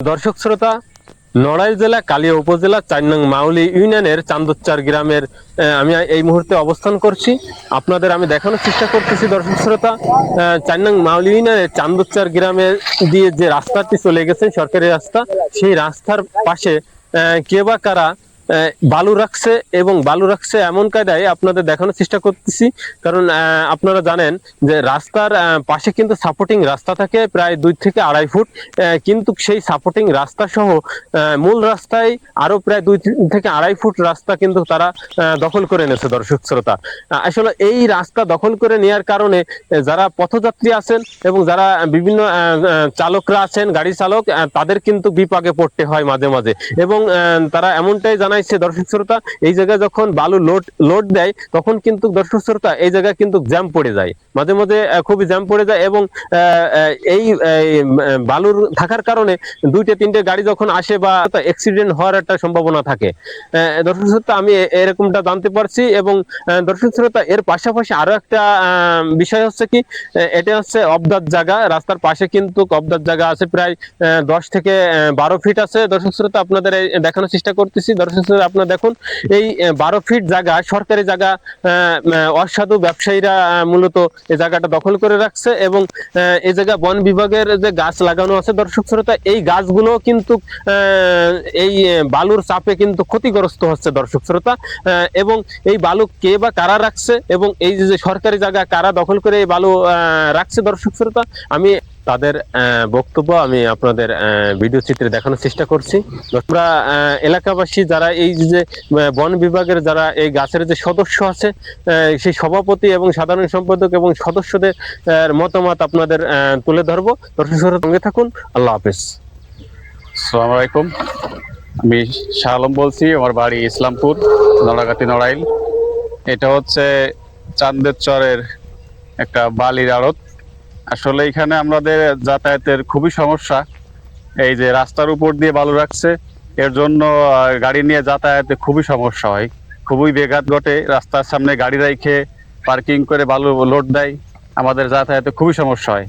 দর্শক শ্রোতা নড়াইল জেলা কালিয়া উপজেলা চার নং মাউলি ইউনিয়নের চান্দোচ্চার গ্রামের আমি এই মুহূর্তে অবস্থান করছি। আপনাদের আমি দেখানোর চেষ্টা করতেছি দর্শক শ্রোতা চার নং মাউলি ইউনিয়নের চান্দোচ্চার গ্রামের দিয়ে যে রাস্তাটি চলে গেছে সরকারি রাস্তা সেই রাস্তার পাশে আহ, কে বা কারা বালু রাখছে এবং বালু রাখছে এমন কায়দায় আপনাদের দেখানোর চেষ্টা করতেছি। কারণ আপনারা জানেন যে রাস্তার পাশে কিন্তু সাপোর্টিং রাস্তা থাকে প্রায় দুই থেকে আড়াই ফুট। কিন্তু সেই সাপোর্টিং রাস্তা সহ মূল রাস্তায় আরও প্রায় দুই থেকে আড়াই ফুট রাস্তা কিন্তু তারা দখল করে নিয়েছে দর্শক শ্রোতা। আসলে এই রাস্তা দখল করে নেওয়ার কারণে যারা পথযাত্রী আছেন এবং যারা বিভিন্ন চালকরা আছেন, গাড়ি চালক তাদের কিন্তু বিপাকে পড়তে হয় মাঝে মাঝে। এবং তারা এমনটাই জানাইছে দর্শক শ্রোতা, এই জায়গায় যখন বালু লোড লোড দেয়, তখন কিন্তু দর্শক শ্রোতা, এই জায়গায় কিন্তু জ্যাম পড়ে যায়। মাঝে মাঝে খুবই জ্যাম পড়ে যায় এবং এই বালুর থাকার কারণে দুইটা, তিনটে গাড়ি যখন আসে বা অ্যাক্সিডেন্ট হওয়ার একটা সম্ভাবনা থাকে। দর্শক শ্রোতা, আমি এরকমটা জানতে পারছি এবং দর্শক শ্রোতা, এর পাশাপাশি আরও একটা বিষয় হচ্ছে কি এটা হচ্ছে অবদার জায়গা। রাস্তার পাশে কিন্তু অবদার জায়গা আছে প্রায় দশ থেকে বারো ফিট আছে। দর্শক শ্রোতা, আপনাদের দেখানোর চেষ্টা করতেছি। দর্শক শ্রোতা আপনারা দেখুন, এই বারো ফিট জায়গা, সরকারি জায়গা অসাধু ব্যবসায়ীরা মূলত এই জায়গাটা দখল করে রাখছে এবং এই জায়গা বন বিভাগের যে গাছ লাগানো আছে, দর্শক শ্রোতা, এই গাছগুলো কিন্তু এই বালুর চাপে কিন্তু ক্ষতিগ্রস্ত হচ্ছে দর্শক শ্রোতা এবং এই বালু কে বা কারা রাখছে এবং এই যে সরকারি জায়গা কারা দখল করে এই বালু রাখছে দর্শক শ্রোতা, আমি তাদের বক্তব্য আমি আপনাদের ভিডিও চিত্রে দেখানোর চেষ্টা করছি। আমরা এলাকাবাসী যারা এই যে বন বিভাগের যারা এই গাছের যে সদস্য আছে সেই সভাপতি এবং সাধারণ সম্পাদক এবং সদস্যদের মতামত আপনাদের তুলে ধরবো। দর্শক সঙ্গে থাকুন। আল্লাহ হাফেজ। আসসালামু আলাইকুম। আমি শাহ আলম বলছি, আমার বাড়ি ইসলামপুর, নড়াগাতি নড়াইল। এটা হচ্ছে চান্দের চরের একটা বালির আড়ত। আসলে এখানে আমাদের যাতায়াতের খুবই সমস্যা। এই যে রাস্তার উপর দিয়ে বালু রাখছে, এর জন্য গাড়ি নিয়ে যাতায়াতে খুবই সমস্যা হয়। খুবই বেঘাত ঘটে। রাস্তার সামনে গাড়ি রেখে পার্কিং করে বালু লোড দেয়। আমাদের যাতায়াতে খুবই সমস্যা হয়।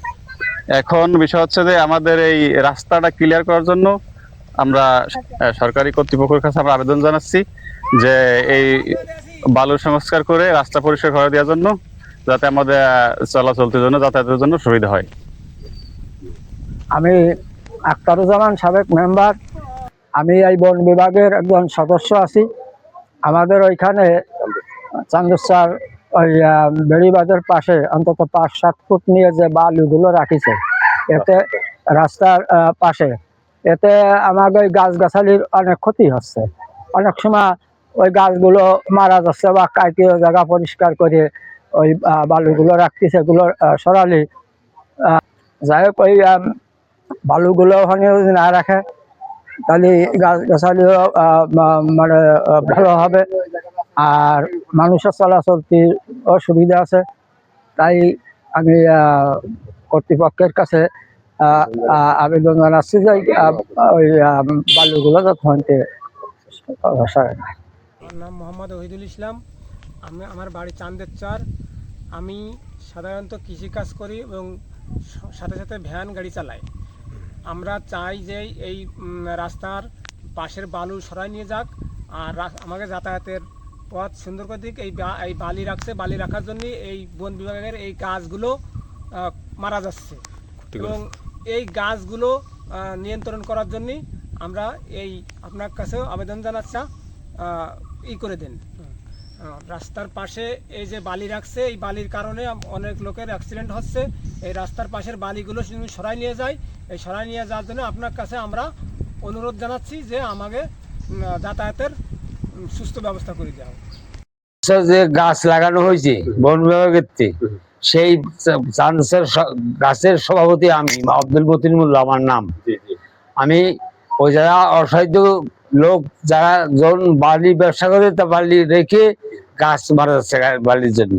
এখন বিষয় হচ্ছে যে আমাদের এই রাস্তাটা ক্লিয়ার করার জন্য আমরা সরকারি কর্তৃপক্ষের কাছে আমরা আবেদন জানাচ্ছি যে এই বালু সংস্কার করে রাস্তা পরিষ্কার করে দেওয়ার জন্য যাতে আমাদের চলাচলতির জন্য যাতায়াতের জন্য সুবিধা হয়। আমি আখতারুজ্জামান সাবেক মেম্বার। আমি এই বন বিভাগের একজন সদস্য আছি। আমাদের ওইখানে চান্দুসার ওই বেড়িবাঁধের পাশে অন্তত পাঁচ, সাত ফুট নিয়ে যে বালুগুলো রাখিছে, এতে রাস্তার পাশে, এতে আমাদের গাছগাছালির অনেক ক্ষতি হচ্ছে। অনেক সময় ওই গাছগুলো মারা যাচ্ছে বা কাটিয়ে জায়গা পরিষ্কার করে ওই বালুগুলো রাখতেছে এগুলো সরালি। যাই হোক, ওই বালুগুলো ওখানে যদি না রাখে, তাহলে গাছ গাছালিও মানে ভালো হবে। আর মানুষের চলাচলতি অসুবিধা আছে। তাই আমি কর্তৃপক্ষের কাছে আবেদন জানাচ্ছি যে ওই বালুগুলো যখন আমার নাম মোহাম্মদ ওহিদুল ইসলাম। আমি আমার বাড়ি চান্দের চার। আমি সাধারণত কৃষিকাজ করি এবং সাথে সাথে ভ্যান গাড়ি চালাই। আমরা চাই যে এই রাস্তার পাশের বালু সরাই নিয়ে যাক আর আমাকে যাতায়াতের পথ সুন্দর করে দিক। এই এই বালি রাখছে বালি রাখার জন্য এই বন বিভাগের এই গাছগুলো মারা যাচ্ছে। এবং এই গাছগুলো নিয়ন্ত্রণ করার জন্য আমরা এই আপনার কাছেও আবেদন জানাচ্ছি ই করে দেন। রাস্তার পাশে এই যে বালি রাখছে এই বালির কারণে অনেক লোকের অ্যাক্সিডেন্ট হচ্ছে। এই রাস্তার পাশের বালিগুলো যদি সরাই নিয়ে যায় এই সরাই নিয়ে যাওয়ার জন্য আপনার কাছে আমরা অনুরোধ জানাচ্ছি যে আমাকে যাতায়াতের সুস্থ ব্যবস্থা করে দেওয়া। যে গাছ লাগানো হয়েছে বন বিভাগের সেই চান্সের গাছের সভাপতি আমি আব্দুল মতিন মোল্লা আমার নাম আমি ওই যারা অসাধ্য লোক যারা যখন বালি ব্যবসা করে তা বালি রেখে গাছ মারা যাচ্ছে বালির জন্য।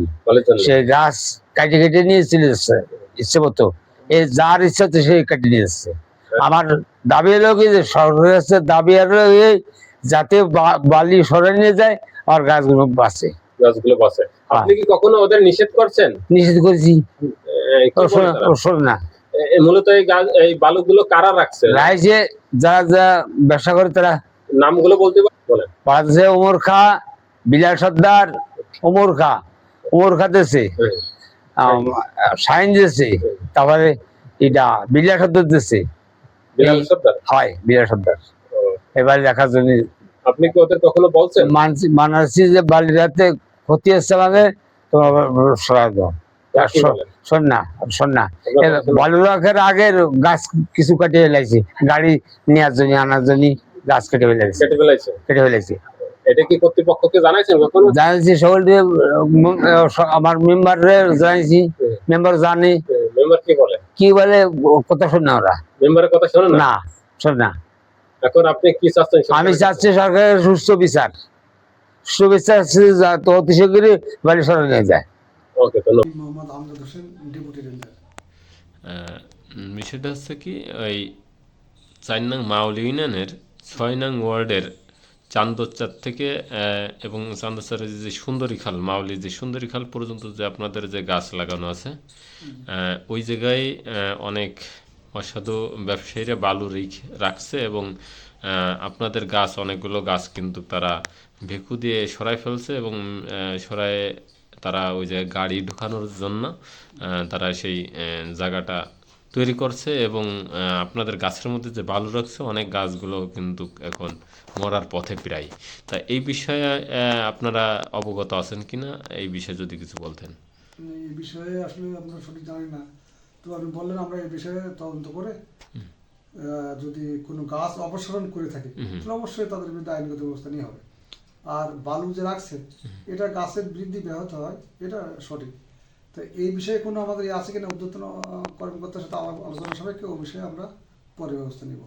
সেই গাছ কাটে কেটে নিয়ে চলে যাচ্ছে ইচ্ছে মতো। এই যার ইচ্ছা তো সেই কেটে নিয়ে যাচ্ছে। আমার দাবি হলো কি যে সরকারের কাছে দাবি হলো এই যাতে বালি সরে নিয়ে যায় আর গাছগুলো বাঁচে। গাছগুলো বসে আপনি কি কখনো ওদের নিষেধ করছেন? নিষেধ করেছি। শোনে- না। মূলত এই গাছ এই বালুগুলো কারা রাখছে? রাইজে যারা যা ব্যবসা করে তারা নামগুলো বলতে বলেন। বাংলাদেশে ওমর খা বিলাল সর্দার ওমর খা। ওমর খা দেশে। সাইন দেশে। তারপরে এটা বিলাল সর্দার দেশে। বিলাল সর্দার? হয় বিলাল সর্দার। এবার দেখার জন্য আপনি কি ওদের কখনো বলছেন? মানছি মানাচ্ছি যে বালিরাতে ক্ষতি হচ্ছে আমাদের তোমার সরাই দাও। শোন- না শোন না। কথা শুনুন। আগের গাছ কিছু কাটিয়ে ফেলাইছি গাড়ি নেওয়ার জন্য আনার জন্য। গাছ কেটে ফেলাইছি কেটে ফেলাইছে কেটে ফেলাইছি এটা কি কর্তৃপক্ষকে জানাইছেন কখনো? জানাইছি সকলকে আমার মেম্বারে জানাইছি। মেম্বার জানে। মেম্বার কি বলে? কি বলে কথা শোন না ওরা। মেম্বারের কথা না? না শোন না। এখন আপনি কি চাচ্ছেন আমি চাচ্ছি সরকারের সুস্থ বিচার। সুস্থ বিচার তো অতি শীঘ্রই বাড়ি সরানো নিয়ে যায়। ওকে ধন্যবাদ। Mohammad Ahmed Hossain deputy ranger. বিষয়টা হচ্ছে কি ওই চার নং মাউলি ইউনিয়নের ছয় নং ওয়ার্ডের চান্দোচ্চার থেকে এবং চান্দোচ্চারের যে সুন্দরী খাল মাউলি যে সুন্দরী খাল পর্যন্ত যে আপনাদের যে গাছ লাগানো আছে ওই জায়গায় অনেক অসাধু ব্যবসায়ীরা বালু রেখ- রাখছে এবং আপনাদের গাছ, অনেকগুলো গাছ কিন্তু তারা ভেকু দিয়ে সরাই ফেলছে এবং সরায় তারা ওই যে গাড়ি ঢুকানোর জন্য তারা সেই জায়গাটা তৈরি করছে এবং আপনাদের গাছের মধ্যে যে বালু রাখছে অনেক গাছগুলো কিন্তু এখন মরার পথে প্রায় তা এই বিষয়ে আপনারা অবগত আছেন কিনা? এই বিষয়ে যদি কিছু বলতেন। এই বিষয়ে আসলে আমরা সঠিক জানি না। তো আপনি বললেন আমরা এই বিষয়ে তদন্ত করে যদি কোনো গাছ অপসারণ করে থাকে তাহলে অবশ্যই তাদের বিরুদ্ধে আইনগত ব্যবস্থা নিয়ে হবে। আর বালু যে রাখছে এটা গাছের বৃদ্ধি ব্যাহত হয় এটা সঠিক। তো এই বিষয়ে কোনো আমাদের আছে কিনা উদ্যোতন কর্মকর্তার সাথে আলোচনা সাপেক্ষে, ও বিষয়ে আমরা পরে ব্যবস্থা নিব।